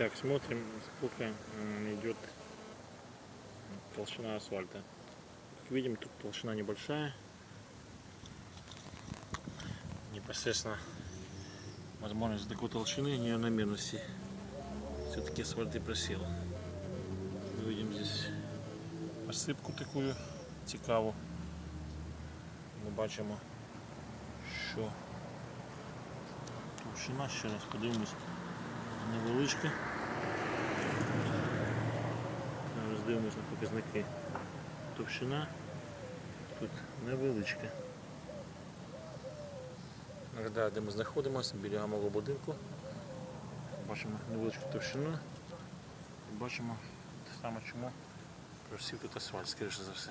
Так, смотрим, сколько идет толщина асфальта. Как видим, тут толщина небольшая. Непосредственно, возможно, из-за такой толщины неравномерности все-таки асфальт и просел. Мы видим здесь посипку такую цікаву. Ми бачимо, що товщина, ще раз подивимось, невеличка. Зараз дивимось на показники. Товщина тут невеличка. Нагадаю, де ми знаходимося, біля малого будинку. Бачимо невеличку товщину. І бачимо те саме чому просів тут асфальт, скоріше за все.